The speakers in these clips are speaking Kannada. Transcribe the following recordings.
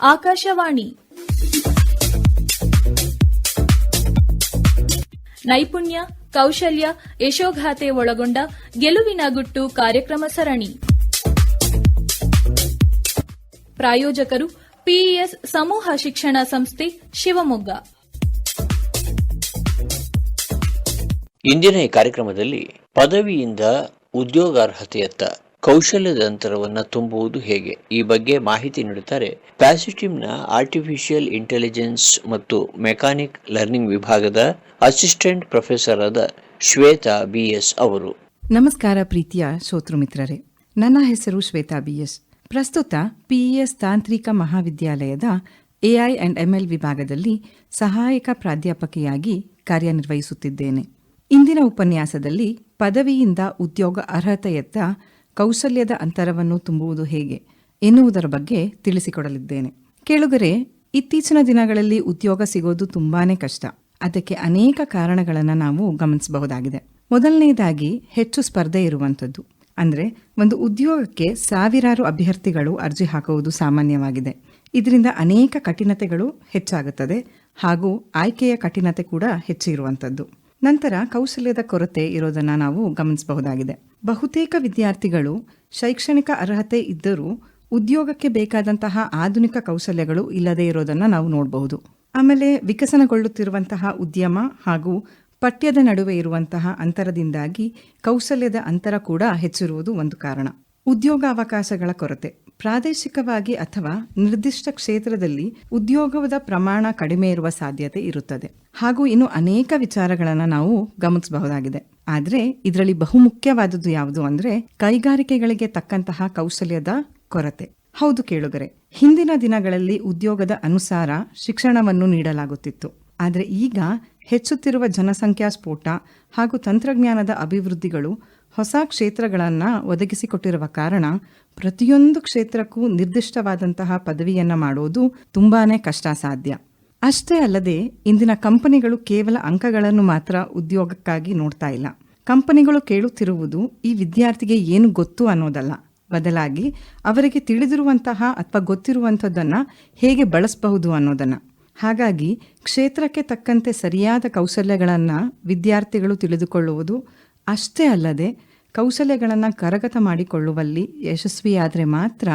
ಆಕಾಶವಾಣಿ. ನೈಪುಣ್ಯ, ಕೌಶಲ್ಯ, ಯಶೋಗಾಥೆ ಒಳಗೊಂಡ ಗೆಲುವಿನ ಗುಟ್ಟು ಕಾರ್ಯಕ್ರಮ ಸರಣಿ. ಪ್ರಾಯೋಜಕರು ಪಿಇಎಸ್ ಸಮೂಹ ಶಿಕ್ಷಣ ಸಂಸ್ಥೆ ಶಿವಮೊಗ್ಗ. ಇಂದಿನ ಈ ಕಾರ್ಯಕ್ರಮದಲ್ಲಿ ಪದವಿಯಿಂದ ಉದ್ಯೋಗಾರ್ಹತೆಯತ್ತ ಕೌಶಲ್ಯದ ಅಂತರವನ್ನು ತುಂಬುವುದು ಹೇಗೆ? ಈ ಬಗ್ಗೆ ಮಾಹಿತಿ ನೀಡುತ್ತಾರೆ ಪ್ಯಾಸಿಟಿವ್ನ ಆರ್ಟಿಫಿಷಿಯಲ್ ಇಂಟೆಲಿಜೆನ್ಸ್ ಮತ್ತು ಮೆಕ್ಯಾನಿಕ್ ಲರ್ನಿಂಗ್ ವಿಭಾಗದ ಅಸಿಸ್ಟೆಂಟ್ ಪ್ರೊಫೆಸರ್ ಆದ ಶ್ವೇತಾ ಬಿಎಸ್ ಅವರು. ನಮಸ್ಕಾರ ಪ್ರೀತಿಯ ಶೋತೃ ಮಿತ್ರರೇ. ನನ್ನ ಹೆಸರು ಶ್ವೇತಾ ಬಿಎಸ್ ಪ್ರಸ್ತುತ ಪಿಇಎಸ್ ತಾಂತ್ರಿಕ ಮಹಾವಿದ್ಯಾಲಯದ ಎಐ ಅಂಡ್ ಎಂಎಲ್ ವಿಭಾಗದಲ್ಲಿ ಸಹಾಯಕ ಪ್ರಾಧ್ಯಾಪಕಿಯಾಗಿ ಕಾರ್ಯನಿರ್ವಹಿಸುತ್ತಿದ್ದೇನೆ. ಇಂದಿನ ಉಪನ್ಯಾಸದಲ್ಲಿ ಪದವಿಯಿಂದ ಉದ್ಯೋಗ ಅರ್ಹತೆಯತ್ತ ಕೌಶಲ್ಯದ ಅಂತರವನ್ನು ತುಂಬುವುದು ಹೇಗೆ ಎನ್ನುವುದರ ಬಗ್ಗೆ ತಿಳಿಸಿಕೊಡಲಿದ್ದೇನೆ. ಕೇಳುಗರೆ, ಇತ್ತೀಚಿನ ದಿನಗಳಲ್ಲಿ ಉದ್ಯೋಗ ಸಿಗೋದು ತುಂಬಾನೇ ಕಷ್ಟ. ಅದಕ್ಕೆ ಅನೇಕ ಕಾರಣಗಳನ್ನು ನಾವು ಗಮನಿಸಬಹುದಾಗಿದೆ. ಮೊದಲನೆಯದಾಗಿ ಹೆಚ್ಚು ಸ್ಪರ್ಧೆ ಇರುವಂಥದ್ದು. ಅಂದರೆ, ಒಂದು ಉದ್ಯೋಗಕ್ಕೆ ಸಾವಿರಾರು ಅಭ್ಯರ್ಥಿಗಳು ಅರ್ಜಿ ಹಾಕುವುದು ಸಾಮಾನ್ಯವಾಗಿದೆ. ಇದರಿಂದ ಅನೇಕ ಕಠಿಣತೆಗಳು ಹೆಚ್ಚಾಗುತ್ತದೆ ಹಾಗೂ ಆಯ್ಕೆಯ ಕಠಿಣತೆ ಕೂಡ ಹೆಚ್ಚಿರುವಂಥದ್ದು. ನಂತರ ಕೌಶಲ್ಯದ ಕೊರತೆ ಇರೋದನ್ನು ನಾವು ಗಮನಿಸಬಹುದಾಗಿದೆ. ಬಹುತೇಕ ವಿದ್ಯಾರ್ಥಿಗಳು ಶೈಕ್ಷಣಿಕ ಅರ್ಹತೆ ಇದ್ದರೂ ಉದ್ಯೋಗಕ್ಕೆ ಬೇಕಾದಂತಹ ಆಧುನಿಕ ಕೌಶಲ್ಯಗಳು ಇಲ್ಲದೇ ಇರೋದನ್ನು ನಾವು ನೋಡಬಹುದು. ಆಮೇಲೆ ವಿಕಸನಗೊಳ್ಳುತ್ತಿರುವಂತಹ ಉದ್ಯಮ ಹಾಗೂ ಪಠ್ಯದ ನಡುವೆ ಇರುವಂತಹ ಅಂತರದಿಂದಾಗಿ ಕೌಶಲ್ಯದ ಅಂತರ ಕೂಡ ಹೆಚ್ಚಿರುವುದು ಒಂದು ಕಾರಣ. ಉದ್ಯೋಗಾವಕಾಶಗಳ ಕೊರತೆ. ಪ್ರಾದೇಶಿಕವಾಗಿ ಅಥವಾ ನಿರ್ದಿಷ್ಟ ಕ್ಷೇತ್ರದಲ್ಲಿ ಉದ್ಯೋಗದ ಪ್ರಮಾಣ ಕಡಿಮೆ ಇರುವ ಸಾಧ್ಯತೆ ಇರುತ್ತದೆ. ಹಾಗೂ ಇನ್ನು ಅನೇಕ ವಿಚಾರಗಳನ್ನು ನಾವು ಗಮನಿಸಬಹುದಾಗಿದೆ. ಆದರೆ ಇದರಲ್ಲಿ ಬಹುಮುಖ್ಯವಾದದ್ದು ಯಾವುದು ಅಂದ್ರೆ ಕೈಗಾರಿಕೆಗಳಿಗೆ ತಕ್ಕಂತಹ ಕೌಶಲ್ಯದ ಕೊರತೆ. ಹೌದು ಕೇಳುಗರೆ, ಹಿಂದಿನ ದಿನಗಳಲ್ಲಿ ಉದ್ಯೋಗದ ಅನುಸಾರ ಶಿಕ್ಷಣವನ್ನು ನೀಡಲಾಗುತ್ತಿತ್ತು. ಆದರೆ ಈಗ ಹೆಚ್ಚುತ್ತಿರುವ ಜನಸಂಖ್ಯಾ ಸ್ಫೋಟ ಹಾಗೂ ತಂತ್ರಜ್ಞಾನದ ಅಭಿವೃದ್ಧಿಗಳು ಹೊಸ ಕ್ಷೇತ್ರಗಳನ್ನು ಒದಗಿಸಿಕೊಟ್ಟಿರುವ ಕಾರಣ ಪ್ರತಿಯೊಂದು ಕ್ಷೇತ್ರಕ್ಕೂ ನಿರ್ದಿಷ್ಟವಾದಂತಹ ಪದವಿಯನ್ನು ಮಾಡೋದು ತುಂಬಾನೇ ಕಷ್ಟ ಸಾಧ್ಯ. ಅಷ್ಟೇ ಅಲ್ಲದೆ ಇಂದಿನ ಕಂಪನಿಗಳು ಕೇವಲ ಅಂಕಗಳನ್ನು ಮಾತ್ರ ಉದ್ಯೋಗಕ್ಕಾಗಿ ನೋಡ್ತಾ ಇಲ್ಲ. ಕಂಪನಿಗಳು ಕೇಳುತ್ತಿರುವುದು ಈ ವಿದ್ಯಾರ್ಥಿಗೆ ಏನು ಗೊತ್ತು ಅನ್ನೋದಲ್ಲ. ಬದಲಾಗಿ ಅವರಿಗೆ ತಿಳಿದಿರುವಂತಹ ಅಥವಾ ಗೊತ್ತಿರುವಂಥದ್ದನ್ನು ಹೇಗೆ ಬಳಸಬಹುದು ಅನ್ನೋದನ್ನ. ಹಾಗಾಗಿ ಕ್ಷೇತ್ರಕ್ಕೆ ತಕ್ಕಂತೆ ಸರಿಯಾದ ಕೌಶಲ್ಯಗಳನ್ನು ವಿದ್ಯಾರ್ಥಿಗಳು ತಿಳಿದುಕೊಳ್ಳುವುದು ಅಷ್ಟೇ ಅಲ್ಲದೆ ಕೌಶಲ್ಯಗಳನ್ನು ಕರಗತ ಮಾಡಿಕೊಳ್ಳುವಲ್ಲಿ ಯಶಸ್ವಿಯಾದರೆ ಮಾತ್ರ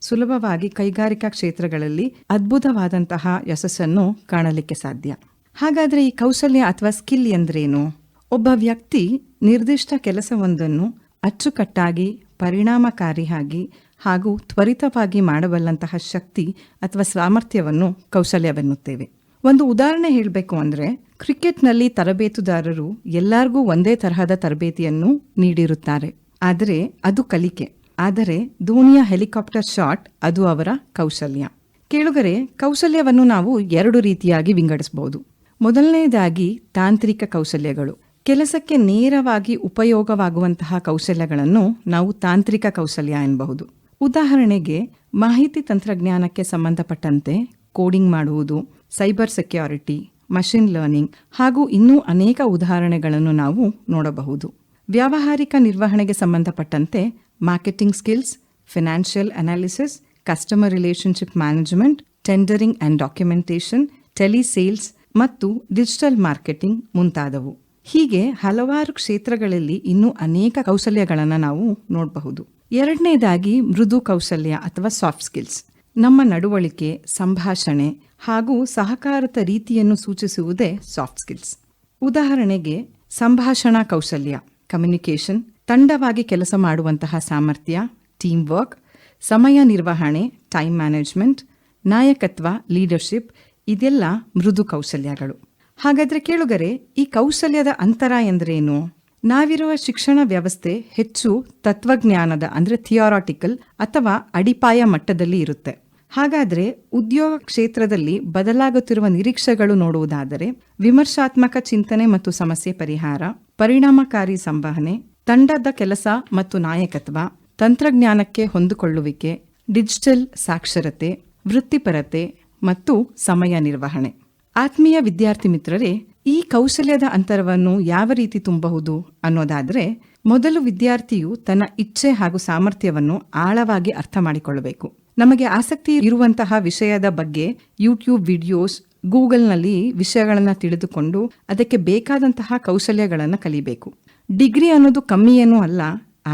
ಸುಲಭವಾಗಿ ಕೈಗಾರಿಕಾ ಕ್ಷೇತ್ರಗಳಲ್ಲಿ ಅದ್ಭುತವಾದಂತಹ ಯಶಸ್ಸನ್ನು ಕಾಣಲಿಕ್ಕೆ ಸಾಧ್ಯ. ಹಾಗಾದರೆ ಈ ಕೌಶಲ್ಯ ಅಥವಾ ಸ್ಕಿಲ್ ಎಂದ್ರೇನು? ಒಬ್ಬ ವ್ಯಕ್ತಿ ನಿರ್ದಿಷ್ಟ ಕೆಲಸವೊಂದನ್ನು ಅಚ್ಚುಕಟ್ಟಾಗಿ, ಪರಿಣಾಮಕಾರಿಯಾಗಿ ಹಾಗೂ ತ್ವರಿತವಾಗಿ ಮಾಡಬಲ್ಲಂತಹ ಶಕ್ತಿ ಅಥವಾ ಸಾಮರ್ಥ್ಯವನ್ನು ಕೌಶಲ್ಯವೆನ್ನುತ್ತೇವೆ. ಒಂದು ಉದಾಹರಣೆ ಹೇಳಬೇಕು ಅಂದರೆ, ಕ್ರಿಕೆಟ್ನಲ್ಲಿ ತರಬೇತುದಾರರು ಎಲ್ಲರಿಗೂ ಒಂದೇ ತರಹದ ತರಬೇತಿಯನ್ನು ನೀಡಿರುತ್ತಾರೆ. ಆದರೆ ಅದು ಕಲಿಕೆ. ಆದರೆ ಧೋನಿಯ ಹೆಲಿಕಾಪ್ಟರ್ ಶಾಟ್ ಅದು ಅವರ ಕೌಶಲ್ಯ. ಕೇಳುಗರೆ, ಕೌಶಲ್ಯವನ್ನು ನಾವು ಎರಡು ರೀತಿಯಾಗಿ ವಿಂಗಡಿಸಬಹುದು ಮೊದಲನೆಯದಾಗಿ ತಾಂತ್ರಿಕ ಕೌಶಲ್ಯಗಳು. ಕೆಲಸಕ್ಕೆ ನೇರವಾಗಿ ಉಪಯೋಗವಾಗುವಂತಹ ಕೌಶಲ್ಯಗಳನ್ನು ನಾವು ತಾಂತ್ರಿಕ ಕೌಶಲ್ಯ ಎನ್ನಬಹುದು ಉದಾಹರಣೆಗೆ, ಮಾಹಿತಿ ತಂತ್ರಜ್ಞಾನಕ್ಕೆ ಸಂಬಂಧಪಟ್ಟಂತೆ ಕೋಡಿಂಗ್ ಮಾಡುವುದು ಸೈಬರ್ ಸೆಕ್ಯೂರಿಟಿ, ಮಷಿನ್ ಲರ್ನಿಂಗ್ ಹಾಗೂ ಇನ್ನೂ ಅನೇಕ ಉದಾಹರಣೆಗಳನ್ನು ನಾವು ನೋಡಬಹುದು. ವ್ಯಾವಹಾರಿಕ ನಿರ್ವಹಣೆಗೆ ಸಂಬಂಧಪಟ್ಟಂತೆ marketing skills, financial analysis, customer relationship management, tendering and documentation, telesales ಮತ್ತು ಡಿಜಿಟಲ್ ಮಾರ್ಕೆಟಿಂಗ್ ಮುಂತಾದವು. ಹೀಗೆ ಹಲವಾರು ಕ್ಷೇತ್ರಗಳಲ್ಲಿ ಇನ್ನೂ ಅನೇಕ ಕೌಶಲ್ಯಗಳನ್ನು ನಾವು ನೋಡಬಹುದು. ಎರಡನೇದಾಗಿ ಮೃದು ಕೌಶಲ್ಯ ಅಥವಾ ಸಾಫ್ಟ್ ಸ್ಕಿಲ್ಸ್ ನಮ್ಮ ನಡವಳಿಕೆ, ಸಂಭಾಷಣೆ ಹಾಗೂ ಸಹಕಾರದ ರೀತಿಯನ್ನು ಸೂಚಿಸುವುದೇ ಸಾಫ್ಟ್ ಸ್ಕಿಲ್ಸ್ ಉದಾಹರಣೆಗೆ, ಸಂಭಾಷಣಾ ಕೌಶಲ್ಯ ಕಮ್ಯುನಿಕೇಷನ್ ತಂಡವಾಗಿ ಕೆಲಸ ಮಾಡುವಂತಹ ಸಾಮರ್ಥ್ಯ ಟೀಮ್ ವರ್ಕ್ ಸಮಯ ನಿರ್ವಹಣೆ ಟೈಮ್ ಮ್ಯಾನೇಜ್ಮೆಂಟ್ ನಾಯಕತ್ವ ಲೀಡರ್ಶಿಪ್ ಇದೆಲ್ಲ ಮೃದು ಕೌಶಲ್ಯಗಳು. ಹಾಗಾದ್ರೆ ಕೇಳುಗರೆ, ಈ ಕೌಶಲ್ಯದ ಅಂತರ ಎಂದರೇನು? ನಾವಿರುವ ಶಿಕ್ಷಣ ವ್ಯವಸ್ಥೆ ಹೆಚ್ಚು ತತ್ವಜ್ಞಾನದ ಅಂದ್ರೆ ಥಿಯೋರಾಟಿಕಲ್ ಅಥವಾ ಅಡಿಪಾಯ ಮಟ್ಟದಲ್ಲಿ ಇರುತ್ತೆ. ಹಾಗಾದ್ರೆ ಉದ್ಯೋಗ ಕ್ಷೇತ್ರದಲ್ಲಿ ಬದಲಾಗುತ್ತಿರುವ ನಿರೀಕ್ಷೆಗಳು ನೋಡುವುದಾದರೆ, ವಿಮರ್ಶಾತ್ಮಕ ಚಿಂತನೆ ಮತ್ತು ಸಮಸ್ಯೆ ಪರಿಹಾರ, ಪರಿಣಾಮಕಾರಿ ಸಂವಹನೆ, ತಂಡದ ಕೆಲಸ ಮತ್ತು ನಾಯಕತ್ವ, ತಂತ್ರಜ್ಞಾನಕ್ಕೆ ಹೊಂದಿಕೊಳ್ಳುವಿಕೆ, ಡಿಜಿಟಲ್ ಸಾಕ್ಷರತೆ, ವೃತ್ತಿಪರತೆ ಮತ್ತು ಸಮಯ ನಿರ್ವಹಣೆ. ಆತ್ಮೀಯ ವಿದ್ಯಾರ್ಥಿ ಮಿತ್ರರೇ, ಈ ಕೌಶಲ್ಯದ ಅಂತರವನ್ನು ಯಾವ ರೀತಿ ತುಂಬಬಹುದು ಅನ್ನೋದಾದರೆ, ಮೊದಲು ವಿದ್ಯಾರ್ಥಿಯು ತನ್ನ ಇಚ್ಛೆ ಹಾಗೂ ಸಾಮರ್ಥ್ಯವನ್ನು ಆಳವಾಗಿ ಅರ್ಥ ಮಾಡಿಕೊಳ್ಳಬೇಕು ನಮಗೆ ಆಸಕ್ತಿ ಇರುವಂತಹ ವಿಷಯದ ಬಗ್ಗೆ ಯೂಟ್ಯೂಬ್ ವಿಡಿಯೋಸ್ ಗೂಗಲ್ನಲ್ಲಿ ವಿಷಯಗಳನ್ನು ತಿಳಿದುಕೊಂಡು ಅದಕ್ಕೆ ಬೇಕಾದಂತಹ ಕೌಶಲ್ಯಗಳನ್ನು ಕಲಿಬೇಕು. ಡಿಗ್ರಿ ಅನ್ನೋದು ಕಮ್ಮಿ ಏನೂ ಅಲ್ಲ,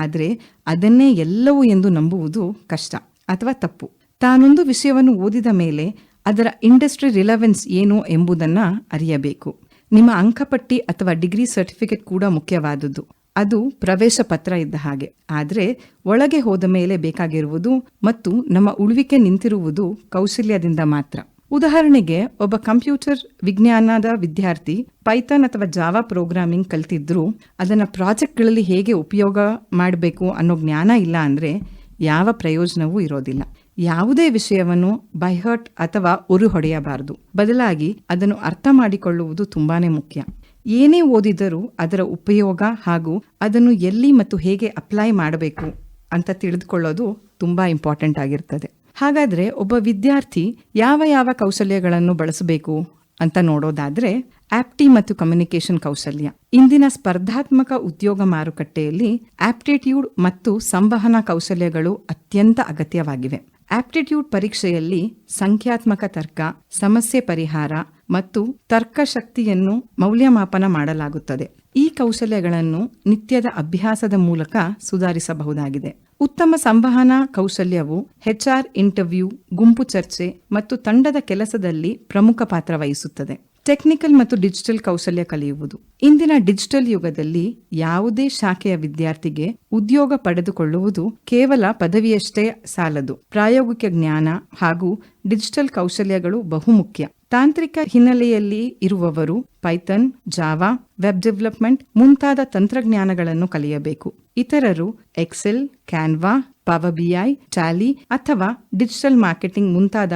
ಆದರೆ ಅದನ್ನೇ ಎಲ್ಲವೂ ಎಂದು ನಂಬುವುದು ಕಷ್ಟ ಅಥವಾ ತಪ್ಪು. ತಾನೊಂದು ವಿಷಯವನ್ನು ಓದಿದ ಮೇಲೆ ಅದರ ಇಂಡಸ್ಟ್ರಿ ರಿಲವೆನ್ಸ್ ಏನು ಎಂಬುದನ್ನು ಅರಿಯಬೇಕು. ನಿಮ್ಮ ಅಂಕಪಟ್ಟಿ ಅಥವಾ ಡಿಗ್ರಿ ಸರ್ಟಿಫಿಕೇಟ್ ಕೂಡ ಮುಖ್ಯವಾದುದು ಅದು ಪ್ರವೇಶ ಪತ್ರ ಇದ್ದ ಹಾಗೆ. ಆದರೆ ಒಳಗೆ ಹೋದ ಮೇಲೆ ಬೇಕಾಗಿರುವುದು ಮತ್ತು ನಮ್ಮ ಉಳುವಿಕೆ ನಿಂತಿರುವುದು ಕೌಶಲ್ಯದಿಂದ ಮಾತ್ರ. ಉದಾಹರಣೆಗೆ, ಒಬ್ಬ ಕಂಪ್ಯೂಟರ್ ವಿಜ್ಞಾನದ ವಿದ್ಯಾರ್ಥಿ ಪೈಥಾನ್ ಅಥವಾ ಜಾವಾ ಪ್ರೋಗ್ರಾಮಿಂಗ್ ಕಲ್ತಿದ್ರು, ಅದನ್ನು ಪ್ರಾಜೆಕ್ಟ್ಗಳಲ್ಲಿ ಹೇಗೆ ಉಪಯೋಗ ಮಾಡಬೇಕು ಅನ್ನೋ ಜ್ಞಾನ ಇಲ್ಲ ಅಂದರೆ ಯಾವ ಪ್ರಯೋಜನವೂ ಇರೋದಿಲ್ಲ. ಯಾವುದೇ ವಿಷಯವನ್ನು ಬೈಹರ್ಟ್ ಅಥವಾ ಉರು ಹೊಡೆಯಬಾರದು ಬದಲಾಗಿ ಅದನ್ನು ಅರ್ಥ ಮಾಡಿಕೊಳ್ಳುವುದು ತುಂಬಾನೇ ಮುಖ್ಯ. ಏನೇ ಓದಿದರೂ ಅದರ ಉಪಯೋಗ ಹಾಗೂ ಅದನ್ನು ಎಲ್ಲಿ ಮತ್ತು ಹೇಗೆ ಅಪ್ಲೈ ಮಾಡಬೇಕು ಅಂತ ತಿಳಿದುಕೊಳ್ಳೋದು ತುಂಬ ಇಂಪಾರ್ಟೆಂಟ್ ಆಗಿರ್ತದೆ. ಹಾಗಾದ್ರೆ ಒಬ್ಬ ವಿದ್ಯಾರ್ಥಿ ಯಾವ ಯಾವ ಕೌಶಲ್ಯಗಳನ್ನು ಬಳಸಬೇಕು ಅಂತ ನೋಡೋದಾದ್ರೆ ಆಪ್ಟಿ ಮತ್ತು ಕಮ್ಯುನಿಕೇಷನ್ ಕೌಶಲ್ಯ. ಇಂದಿನ ಸ್ಪರ್ಧಾತ್ಮಕ ಉದ್ಯೋಗ ಮಾರುಕಟ್ಟೆಯಲ್ಲಿ ಆಪ್ಟಿಟ್ಯೂಡ್ ಮತ್ತು ಸಂವಹನ ಕೌಶಲ್ಯಗಳು ಅತ್ಯಂತ ಅಗತ್ಯವಾಗಿವೆ. ಆಪ್ಟಿಟ್ಯೂಡ್ ಪರೀಕ್ಷೆಯಲ್ಲಿ ಸಂಖ್ಯಾತ್ಮಕ ತರ್ಕ, ಸಮಸ್ಯೆ ಪರಿಹಾರ ಮತ್ತು ತರ್ಕಶಕ್ತಿಯನ್ನು ಮೌಲ್ಯಮಾಪನ ಮಾಡಲಾಗುತ್ತದೆ. ಈ ಕೌಶಲ್ಯಗಳನ್ನು ನಿತ್ಯದ ಅಭ್ಯಾಸದ ಮೂಲಕ ಸುಧಾರಿಸಬಹುದಾಗಿದೆ. ಉತ್ತಮ ಸಂವಹನ ಕೌಶಲ್ಯವು ಹೆಚ್ಆರ್ ಇಂಟರ್ವ್ಯೂ, ಗುಂಪು ಚರ್ಚೆ ಮತ್ತು ತಂಡದ ಕೆಲಸದಲ್ಲಿ ಪ್ರಮುಖ ಪಾತ್ರ ವಹಿಸುತ್ತದೆ. ಟೆಕ್ನಿಕಲ್ ಮತ್ತು ಡಿಜಿಟಲ್ ಕೌಶಲ್ಯ ಕಲಿಯುವುದು. ಇಂದಿನ ಡಿಜಿಟಲ್ ಯುಗದಲ್ಲಿ ಯಾವುದೇ ಶಾಖೆಯ ವಿದ್ಯಾರ್ಥಿಗೆ ಉದ್ಯೋಗ ಪಡೆದುಕೊಳ್ಳುವುದು ಕೇವಲ ಪದವಿಯಷ್ಟೇ ಸಾಲದು. ಪ್ರಾಯೋಗಿಕ ಜ್ಞಾನ ಹಾಗೂ ಡಿಜಿಟಲ್ ಕೌಶಲ್ಯಗಳು ಬಹುಮುಖ್ಯ ತಾಂತ್ರಿಕ ಹಿನ್ನೆಲೆಯಲ್ಲಿ ಇರುವವರು ಪೈಥನ್ ಜಾವಾ ವೆಬ್ ಡೆವಲಪ್ಮೆಂಟ್ ಮುಂತಾದ ತಂತ್ರಜ್ಞಾನಗಳನ್ನು ಕಲಿಯಬೇಕು. ಇತರರು Excel Canva Power BI Tally ಅಥವಾ ಡಿಜಿಟಲ್ ಮಾರ್ಕೆಟಿಂಗ್ ಮುಂತಾದ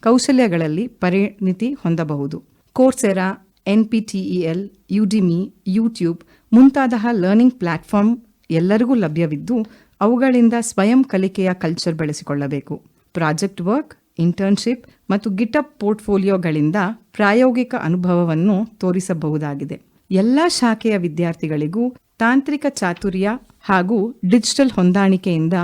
ಕೌಶಲ್ಯಗಳಲ್ಲಿ ಪರಿಣಿತಿ ಹೊಂದಬಹುದು. ಕೋರ್ಸೆರಾ ಎನ್ಪಿಟಿಇಎಲ್ ಯುಡಿಮಿ ಯೂಟ್ಯೂಬ್ ಮುಂತಾದ ಲರ್ನಿಂಗ್ ಪ್ಲಾಟ್ಫಾರ್ಮ್ ಎಲ್ಲರಿಗೂ ಲಭ್ಯವಿದ್ದು ಅವುಗಳಿಂದ ಸ್ವಯಂ ಕಲಿಕೆಯ ಕಲ್ಚರ್ ಬೆಳೆಸಿಕೊಳ್ಳಬೇಕು. ಪ್ರಾಜೆಕ್ಟ್ ವರ್ಕ್ ಇಂಟರ್ನ್ಶಿಪ್ ಮತ್ತು ಗಿಟಪ್ ಪೋರ್ಟ್ಫೋಲಿಯೋಗಳಿಂದ ಪ್ರಾಯೋಗಿಕ ಅನುಭವವನ್ನು ತೋರಿಸಬಹುದಾಗಿದೆ. ಎಲ್ಲ ಶಾಖೆಯ ವಿದ್ಯಾರ್ಥಿಗಳಿಗೂ ತಾಂತ್ರಿಕ ಚಾತುರ್ಯ ಹಾಗೂ ಡಿಜಿಟಲ್ ಹೊಂದಾಣಿಕೆಯಿಂದ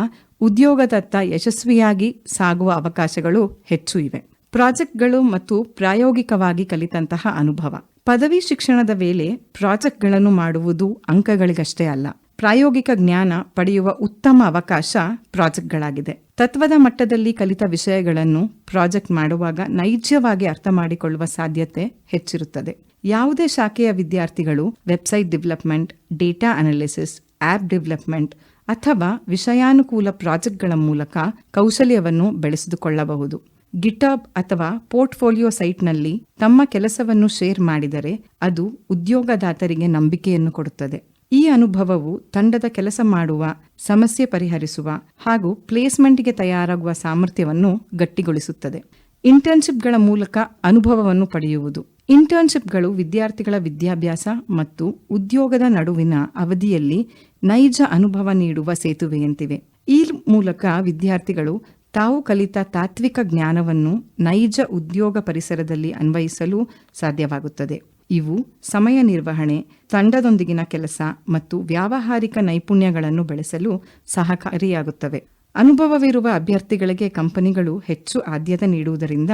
ಉದ್ಯೋಗದತ್ತ ಯಶಸ್ವಿಯಾಗಿ ಸಾಗುವ ಅವಕಾಶಗಳು ಹೆಚ್ಚು ಇವೆ. ಪ್ರಾಜೆಕ್ಟ್ಗಳು ಮತ್ತು ಪ್ರಾಯೋಗಿಕವಾಗಿ ಕಲಿತಂತಹ ಅನುಭವ. ಪದವಿ ಶಿಕ್ಷಣದ ವೇಳೆ ಪ್ರಾಜೆಕ್ಟ್ಗಳನ್ನು ಮಾಡುವುದು ಅಂಕಗಳಿಗಷ್ಟೇ ಅಲ್ಲ. ಪ್ರಾಯೋಗಿಕ ಜ್ಞಾನ ಪಡೆಯುವ ಉತ್ತಮ ಅವಕಾಶ ಪ್ರಾಜೆಕ್ಟ್ಗಳಾಗಿದೆ. ತತ್ವದ ಮಟ್ಟದಲ್ಲಿ ಕಲಿತ ವಿಷಯಗಳನ್ನು ಪ್ರಾಜೆಕ್ಟ್ ಮಾಡುವಾಗ ನೈಜವಾಗಿ ಅರ್ಥ ಮಾಡಿಕೊಳ್ಳುವ ಸಾಧ್ಯತೆ ಹೆಚ್ಚಿರುತ್ತದೆ. ಯಾವುದೇ ಶಾಖೆಯ ವಿದ್ಯಾರ್ಥಿಗಳು website development, data analysis app development ಅಥವಾ ವಿಷಯಾನುಕೂಲ ಪ್ರಾಜೆಕ್ಟ್ಗಳ ಮೂಲಕ ಕೌಶಲ್ಯವನ್ನು ಬೆಳೆಸಿದುಕೊಳ್ಳಬಹುದು. ಗಿಟಾಬ್ ಅಥವಾ ಪೋರ್ಟ್ಫೋಲಿಯೋ ಸೈಟ್ನಲ್ಲಿ ತಮ್ಮ ಕೆಲಸವನ್ನು ಶೇರ್ ಮಾಡಿದರೆ ಅದು ಉದ್ಯೋಗದಾತರಿಗೆ ನಂಬಿಕೆಯನ್ನು ಕೊಡುತ್ತದೆ. ಈ ಅನುಭವವು ತಂಡದ ಕೆಲಸ ಮಾಡುವ, ಸಮಸ್ಯೆ ಪರಿಹರಿಸುವ ಹಾಗೂ ಪ್ಲೇಸ್ಮೆಂಟ್ಗೆ ತಯಾರಾಗುವ ಸಾಮರ್ಥ್ಯವನ್ನು ಗಟ್ಟಿಗೊಳಿಸುತ್ತದೆ. ಇಂಟರ್ನ್ಶಿಪ್ಗಳ ಮೂಲಕ ಅನುಭವವನ್ನು ಪಡೆಯುವುದು. ಇಂಟರ್ನ್ಶಿಪ್ಗಳು ವಿದ್ಯಾರ್ಥಿಗಳ ವಿದ್ಯಾಭ್ಯಾಸ ಮತ್ತು ಉದ್ಯೋಗದ ನಡುವಿನ ಅವಧಿಯಲ್ಲಿ ನೈಜ ಅನುಭವ ನೀಡುವ ಸೇತುವೆಯಂತಿವೆ. ಈ ಮೂಲಕ ವಿದ್ಯಾರ್ಥಿಗಳು ತಾವು ಕಲಿತ ತಾತ್ವಿಕ ಜ್ಞಾನವನ್ನು ನೈಜ ಉದ್ಯೋಗ ಪರಿಸರದಲ್ಲಿ ಅನ್ವಯಿಸಲು ಸಾಧ್ಯವಾಗುತ್ತದೆ. ಇವು ಸಮಯ ನಿರ್ವಹಣೆ, ತಂಡದೊಂದಿಗಿನ ಕೆಲಸ ಮತ್ತು ವ್ಯಾವಹಾರಿಕ ನೈಪುಣ್ಯಗಳನ್ನು ಬೆಳೆಸಲು ಸಹಕಾರಿಯಾಗುತ್ತವೆ. ಅನುಭವವಿರುವ ಅಭ್ಯರ್ಥಿಗಳಿಗೆ ಕಂಪನಿಗಳು ಹೆಚ್ಚು ಆದ್ಯತೆ ನೀಡುವುದರಿಂದ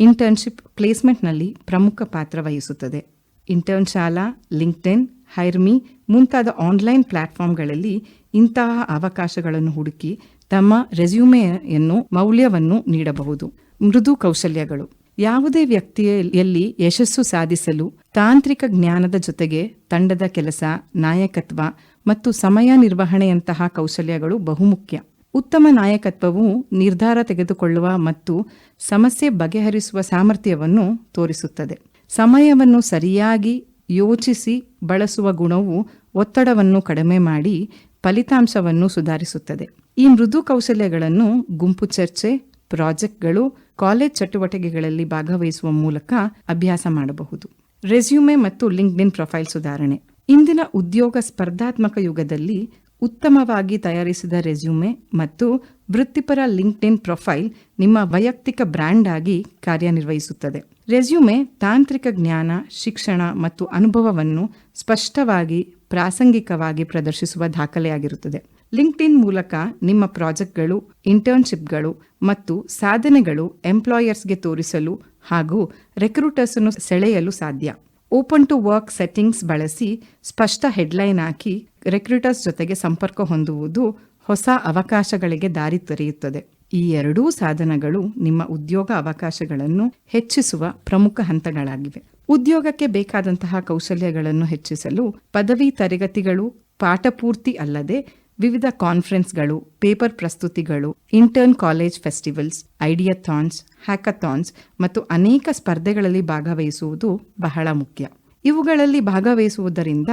ಇಂಟರ್ನ್ಶಿಪ್ ಪ್ಲೇಸ್ಮೆಂಟ್ನಲ್ಲಿ ಪ್ರಮುಖ ಪಾತ್ರ ವಹಿಸುತ್ತದೆ. ಇಂಟರ್ನ್ ಶಾಲಾ ಲಿಂಕ್ಡೆನ್ ಹೈರ್ಮಿ ಮುಂತಾದ ಆನ್ಲೈನ್ ಪ್ಲಾಟ್ಫಾರ್ಮ್ಗಳಲ್ಲಿ ಇಂತಹ ಅವಕಾಶಗಳನ್ನು ಹುಡುಕಿ ತಮ್ಮ ರೆಸ್ಯೂಮೆಯನ್ನು, ಮೌಲ್ಯವನ್ನು ನೀಡಬಹುದು. ಮೃದು ಕೌಶಲ್ಯಗಳು. ಯಾವುದೇ ವ್ಯಕ್ತಿಯಲ್ಲಿ ಯಶಸ್ಸು ಸಾಧಿಸಲು ತಾಂತ್ರಿಕ ಜ್ಞಾನದ ಜೊತೆಗೆ ತಂಡದ ಕೆಲಸ, ನಾಯಕತ್ವ ಮತ್ತು ಸಮಯ ನಿರ್ವಹಣೆಯಂತಹ ಕೌಶಲ್ಯಗಳು ಬಹುಮುಖ್ಯ. ಉತ್ತಮ ನಾಯಕತ್ವವು ನಿರ್ಧಾರ ತೆಗೆದುಕೊಳ್ಳುವ ಮತ್ತು ಸಮಸ್ಯೆ ಬಗೆಹರಿಸುವ ಸಾಮರ್ಥ್ಯವನ್ನು ತೋರಿಸುತ್ತದೆ. ಸಮಯವನ್ನು ಸರಿಯಾಗಿ ಯೋಚಿಸಿ ಬಳಸುವ ಗುಣವು ಒತ್ತಡವನ್ನು ಕಡಿಮೆ ಮಾಡಿ ಫಲಿತಾಂಶವನ್ನು ಸುಧಾರಿಸುತ್ತದೆ. ಈ ಮೃದು ಕೌಶಲ್ಯಗಳನ್ನು ಗುಂಪು ಚರ್ಚೆ, ಪ್ರಾಜೆಕ್ಟ್ಗಳು, ಕಾಲೇಜ್ ಚಟುವಟಿಕೆಗಳಲ್ಲಿ ಭಾಗವಹಿಸುವ ಮೂಲಕ ಅಭ್ಯಾಸ ಮಾಡಬಹುದು. ರೆಸ್ಯೂಮೆ ಮತ್ತು ಲಿಂಕ್ಡ್ಇನ್ ಪ್ರೊಫೈಲ್ ಸುಧಾರಣೆ. ಇಂದಿನ ಉದ್ಯೋಗ ಸ್ಪರ್ಧಾತ್ಮಕ ಯುಗದಲ್ಲಿ ಉತ್ತಮವಾಗಿ ತಯಾರಿಸಿದ ರೆಸ್ಯೂಮೆ ಮತ್ತು ವೃತ್ತಿಪರ ಲಿಂಕ್ಡ್ಇನ್ ಪ್ರೊಫೈಲ್ ನಿಮ್ಮ ವೈಯಕ್ತಿಕ ಬ್ರ್ಯಾಂಡ್ ಆಗಿ ಕಾರ್ಯನಿರ್ವಹಿಸುತ್ತದೆ. ರೆಸ್ಯೂಮೆ ತಾಂತ್ರಿಕ ಜ್ಞಾನ, ಶಿಕ್ಷಣ ಮತ್ತು ಅನುಭವವನ್ನು ಸ್ಪಷ್ಟವಾಗಿ, ಪ್ರಾಸಂಗಿಕವಾಗಿ ಪ್ರದರ್ಶಿಸುವ ದಾಖಲೆಯಾಗಿರುತ್ತದೆ. ಲಿಂಕ್ಡ್ಇನ್ ಮೂಲಕ ನಿಮ್ಮ ಪ್ರಾಜೆಕ್ಟ್ಗಳು, ಇಂಟರ್ನ್ಶಿಪ್ಗಳು ಮತ್ತು ಸಾಧನೆಗಳು ಎಂಪ್ಲಾಯರ್ಸ್ಗೆ ತೋರಿಸಲು ಹಾಗೂ ರೆಕ್ರೂಟರ್ಸ್ ಅನ್ನು ಸೆಳೆಯಲು ಸಾಧ್ಯ. ಓಪನ್ ಟು ವರ್ಕ್ ಸೆಟ್ಟಿಂಗ್ಸ್ ಬಳಸಿ ಸ್ಪಷ್ಟ ಹೆಡ್ಲೈನ್ ಹಾಕಿ ರೆಕ್ರೂಟರ್ಸ್ ಜೊತೆಗೆ ಸಂಪರ್ಕ ಹೊಂದುವುದು ಹೊಸ ಅವಕಾಶಗಳಿಗೆ ದಾರಿ ತೆರೆಯುತ್ತದೆ. ಈ ಎರಡೂ ಸಾಧನಗಳು ನಿಮ್ಮ ಉದ್ಯೋಗ ಅವಕಾಶಗಳನ್ನು ಹೆಚ್ಚಿಸುವ ಪ್ರಮುಖ ಹಂತಗಳಾಗಿವೆ. ಉದ್ಯೋಗಕ್ಕೆ ಬೇಕಾದಂತಹ ಕೌಶಲ್ಯಗಳನ್ನು ಹೆಚ್ಚಿಸಲು ಪದವಿ ತರಗತಿಗಳು ಪಾಠಪೂರ್ತಿ ಅಲ್ಲದೆ ವಿವಿಧ ಕಾನ್ಫರೆನ್ಸ್ಗಳು, paper ಪ್ರಸ್ತುತಿಗಳು inter college festivals ideathons hackathons ಮತ್ತು ಅನೇಕ ಸ್ಪರ್ಧೆಗಳಲ್ಲಿ ಭಾಗವಹಿಸುವುದು ಬಹಳ ಮುಖ್ಯ. ಇವುಗಳಲ್ಲಿ ಭಾಗವಹಿಸುವುದರಿಂದ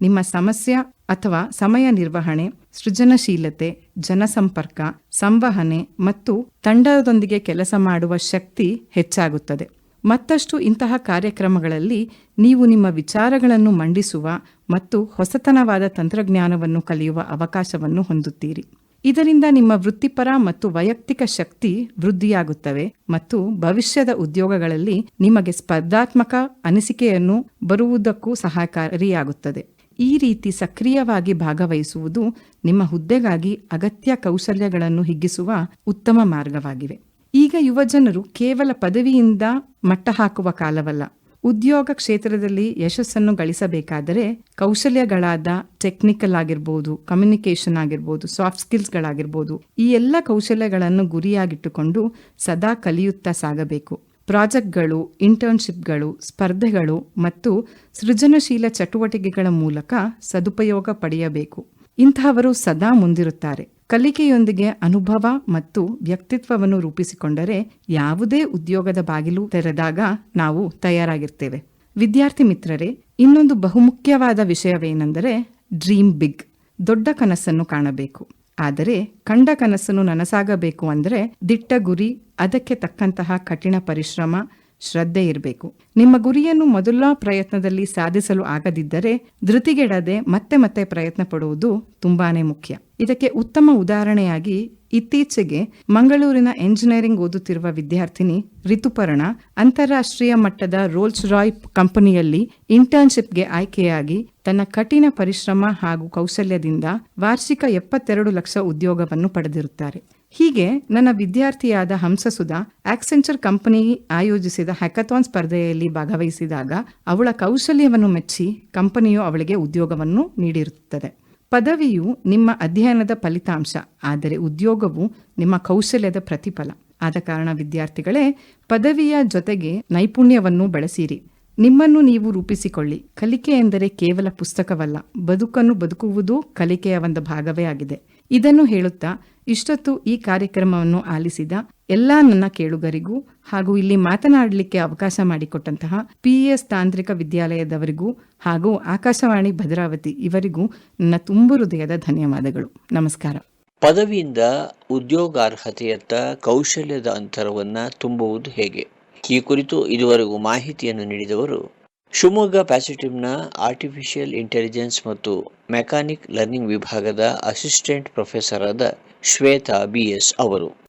ನಿಮ್ಮ ಸಮಸ್ಯೆ ಅಥವಾ ಸಮಯ ನಿರ್ವಹಣೆ, ಸೃಜನಶೀಲತೆ, ಜನಸಂಪರ್ಕ, ಸಂವಹನೆ ಮತ್ತು ತಂಡದೊಂದಿಗೆ ಕೆಲಸ ಮಾಡುವ ಶಕ್ತಿ ಹೆಚ್ಚಾಗುತ್ತದೆ. ಮತ್ತಷ್ಟು ಇಂತಹ ಕಾರ್ಯಕ್ರಮಗಳಲ್ಲಿ ನೀವು ನಿಮ್ಮ ವಿಚಾರಗಳನ್ನು ಮಂಡಿಸುವ ಮತ್ತು ಹೊಸತನವಾದ ತಂತ್ರಜ್ಞಾನವನ್ನು ಕಲಿಯುವ ಅವಕಾಶವನ್ನು ಹೊಂದುತ್ತೀರಿ. ಇದರಿಂದ ನಿಮ್ಮ ವೃತ್ತಿಪರ ಮತ್ತು ವೈಯಕ್ತಿಕ ಶಕ್ತಿ ವೃದ್ಧಿಯಾಗುತ್ತವೆ ಮತ್ತು ಭವಿಷ್ಯದ ಉದ್ಯೋಗಗಳಲ್ಲಿ ನಿಮಗೆ ಸ್ಪರ್ಧಾತ್ಮಕ ಅನಿಸಿಕೆಯನ್ನು ಬರುವುದಕ್ಕೂ ಸಹಕಾರಿಯಾಗುತ್ತದೆ. ಈ ರೀತಿ ಸಕ್ರಿಯವಾಗಿ ಭಾಗವಹಿಸುವುದು ನಿಮ್ಮ ಹುದ್ದೆಗಾಗಿ ಅಗತ್ಯ ಕೌಶಲ್ಯಗಳನ್ನು ಹಿಗ್ಗಿಸುವ ಉತ್ತಮ ಮಾರ್ಗವಾಗಿವೆ. ಈಗ ಯುವಜನರು ಕೇವಲ ಪದವಿಯಿಂದ ಮಟ್ಟ ಹಾಕುವ ಕಾಲವಲ್ಲ. ಉದ್ಯೋಗ ಕ್ಷೇತ್ರದಲ್ಲಿ ಯಶಸ್ಸನ್ನು ಗಳಿಸಬೇಕಾದರೆ ಕೌಶಲ್ಯಗಳಾದ ಟೆಕ್ನಿಕಲ್ ಆಗಿರ್ಬೋದು ಕಮ್ಯುನಿಕೇಷನ್ ಆಗಿರ್ಬೋದು ಸಾಫ್ಟ್ ಸ್ಕಿಲ್ಸ್ಗಳಾಗಿರ್ಬೋದು ಈ ಎಲ್ಲ ಕೌಶಲ್ಯಗಳನ್ನು ಗುರಿಯಾಗಿಟ್ಟುಕೊಂಡು ಸದಾ ಕಲಿಯುತ್ತಾ ಸಾಗಬೇಕು. ಪ್ರಾಜೆಕ್ಟ್ಗಳು ಇಂಟರ್ನ್ಶಿಪ್ಗಳು ಸ್ಪರ್ಧೆಗಳು ಮತ್ತು ಸೃಜನಶೀಲ ಚಟುವಟಿಕೆಗಳ ಮೂಲಕ ಸದುಪಯೋಗ ಪಡೆಯಬೇಕು. ಇಂತಹವರು ಸದಾ ಮುಂದಿರುತ್ತಾರೆ. ಕಲಿಕೆಯೊಂದಿಗೆ ಅನುಭವ ಮತ್ತು ವ್ಯಕ್ತಿತ್ವವನ್ನು ರೂಪಿಸಿಕೊಂಡರೆ ಯಾವುದೇ ಉದ್ಯೋಗದ ಬಾಗಿಲು ತೆರೆದಾಗ ನಾವು ತಯಾರಾಗಿರ್ತೇವೆ. ವಿದ್ಯಾರ್ಥಿ ಮಿತ್ರರೇ, ಇನ್ನೊಂದು ಬಹುಮುಖ್ಯವಾದ ವಿಷಯವೇನೆಂದರೆ ಡ್ರೀಮ್ ಬಿಗ್, ದೊಡ್ಡ ಕನಸನ್ನು ಕಾಣಬೇಕು. ಆದರೆ ಕಂಡ ಕನಸನ್ನು ನನಸಾಗಬೇಕು ಅಂದರೆ ದಿಟ್ಟ ಗುರಿ, ಅದಕ್ಕೆ ತಕ್ಕಂತಹ ಕಠಿಣ ಪರಿಶ್ರಮ ಶ್ರದ್ಧೆ ಇರಬೇಕು. ನಿಮ್ಮ ಗುರಿಯನ್ನು ಮೊದಲ ಪ್ರಯತ್ನದಲ್ಲಿ ಸಾಧಿಸಲು ಆಗದಿದ್ದರೆ ಧೃತಿಗೆಡದೆ ಮತ್ತೆ ಮತ್ತೆ ಪ್ರಯತ್ನ ಪಡುವುದು ತುಂಬಾನೇ ಮುಖ್ಯ. ಇದಕ್ಕೆ ಉತ್ತಮ ಉದಾಹರಣೆಯಾಗಿ ಇತ್ತೀಚೆಗೆ ಮಂಗಳೂರಿನ ಎಂಜಿನಿಯರಿಂಗ್ ಓದುತ್ತಿರುವ ವಿದ್ಯಾರ್ಥಿನಿ ಋತುಪರ್ಣ ಅಂತಾರಾಷ್ಟ್ರೀಯ ಮಟ್ಟದ ರೋಲ್ಸ್ ರಾಯ್ ಕಂಪನಿಯಲ್ಲಿ ಇಂಟರ್ನ್ಶಿಪ್ಗೆ ಆಯ್ಕೆಯಾಗಿ ತನ್ನ ಕಠಿಣ ಪರಿಶ್ರಮ ಹಾಗೂ ಕೌಶಲ್ಯದಿಂದ ವಾರ್ಷಿಕ ಎಪ್ಪತ್ತೆರಡು ಲಕ್ಷ ಉದ್ಯೋಗವನ್ನು ಪಡೆದಿರುತ್ತಾರೆ. ಹೀಗೆ ನನ್ನ ವಿದ್ಯಾರ್ಥಿಯಾದ ಹಂಸಸುಧಾ ಆಕ್ಸೆಂಚರ್ ಕಂಪನಿ ಆಯೋಜಿಸಿದ ಹ್ಯಾಕಥಾನ್ ಸ್ಪರ್ಧೆಯಲ್ಲಿ ಭಾಗವಹಿಸಿದಾಗ ಅವಳ ಕೌಶಲ್ಯವನ್ನು ಮೆಚ್ಚಿ ಕಂಪನಿಯು ಅವಳಿಗೆ ಉದ್ಯೋಗವನ್ನು ನೀಡಿರುತ್ತದೆ. ಪದವಿಯು ನಿಮ್ಮ ಅಧ್ಯಯನದ ಫಲಿತಾಂಶ, ಆದರೆ ಉದ್ಯೋಗವು ನಿಮ್ಮ ಕೌಶಲ್ಯದ ಪ್ರತಿಫಲ. ಆದ ಕಾರಣ ವಿದ್ಯಾರ್ಥಿಗಳೇ, ಪದವಿಯ ಜೊತೆಗೆ ನೈಪುಣ್ಯವನ್ನು ಬಳಸಿರಿ. ನಿಮ್ಮನ್ನು ನೀವು ರೂಪಿಸಿಕೊಳ್ಳಿ. ಕಲಿಕೆ ಎಂದರೆ ಕೇವಲ ಪುಸ್ತಕವಲ್ಲ, ಬದುಕನ್ನು ಬದುಕುವುದು ಕಲಿಕೆಯ ಒಂದು ಭಾಗವೇ ಆಗಿದೆ. ಇದನ್ನು ಹೇಳುತ್ತಾ ಇಷ್ಟೊತ್ತು ಈ ಕಾರ್ಯಕ್ರಮವನ್ನು ಆಲಿಸಿದ ಎಲ್ಲ ನನ್ನ ಕೇಳುಗರಿಗೂ ಹಾಗೂ ಇಲ್ಲಿ ಮಾತನಾಡಲಿಕ್ಕೆ ಅವಕಾಶ ಮಾಡಿಕೊಟ್ಟಂತಹ ಪಿಇಎಸ್ ತಾಂತ್ರಿಕ ವಿದ್ಯಾಲಯದವರಿಗೂ ಹಾಗೂ ಆಕಾಶವಾಣಿ ಭದ್ರಾವತಿ ಇವರಿಗೂ ನನ್ನ ತುಂಬು ಹೃದಯದ ಧನ್ಯವಾದಗಳು. ನಮಸ್ಕಾರ. ಪದವಿಯಿಂದ ಉದ್ಯೋಗಾರ್ಹತೆಯತ್ತ ಕೌಶಲ್ಯದ ಅಂತರವನ್ನ ತುಂಬುವುದು ಹೇಗೆ? ಈ ಕುರಿತು ಇದುವರೆಗೂ ಮಾಹಿತಿಯನ್ನು ನೀಡಿದವರು ಶಿವಮೊಗ್ಗ ಪ್ಯಾಸಿಟಿವ್ನ ಆರ್ಟಿಫಿಷಿಯಲ್ ಇಂಟೆಲಿಜೆನ್ಸ್ ಮತ್ತು ಮೆಕ್ಯಾನಿಕ್ ಲರ್ನಿಂಗ್ ವಿಭಾಗದ ಅಸಿಸ್ಟೆಂಟ್ ಪ್ರೊಫೆಸರ್ ಆದ ಶ್ವೇತಾ ಬಿಎಸ್ ಅವರು.